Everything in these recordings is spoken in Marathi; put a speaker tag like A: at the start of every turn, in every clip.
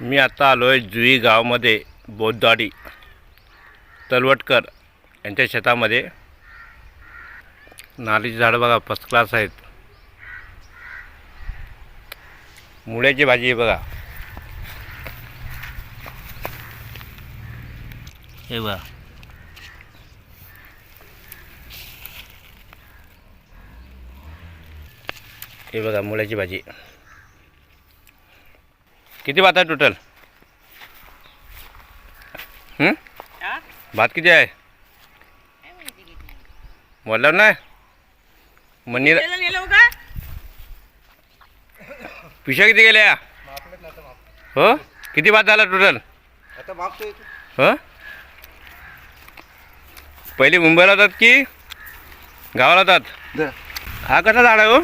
A: मी आता आलो आहे जुई गावामध्ये बोद्धवाडी तलवटकर यांच्या शेतामध्ये. नारळीची झाडं बघा फर्स्ट क्लास आहेत. मुळ्याची भाजी आहे बघा. हे बघा. हे बघा मुळ्याची भाजी. किती भात आहे टोटल? भात किती आहे? बोललं नाही? मनी पिशा किती गेल्या? हो? किती भात झाला टोटल
B: आता मागतोय
A: हो? पहिले मुंबईला होतात की गावाला होतात हा कसा झाड आहे हो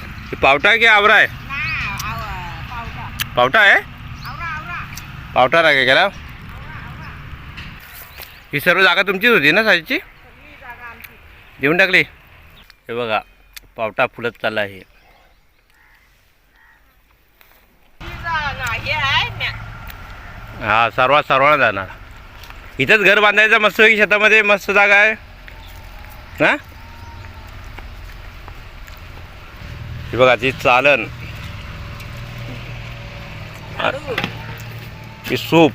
A: हे पावटा आहे की आवरा आहे? पावटा आहे? पावटा रागे गेला? ही सर्व जागा तुमचीच होती ना साजीची देऊन टाकली. हे बघा पावटा फुलत चालला आहे.
C: हे
A: हा सर्वात सर्वांना जाणार. इथंच घर बांधायचं मस्त शेतामध्ये? मस्त जागा आहे. हां? हे बघा ती चालन. ही सूप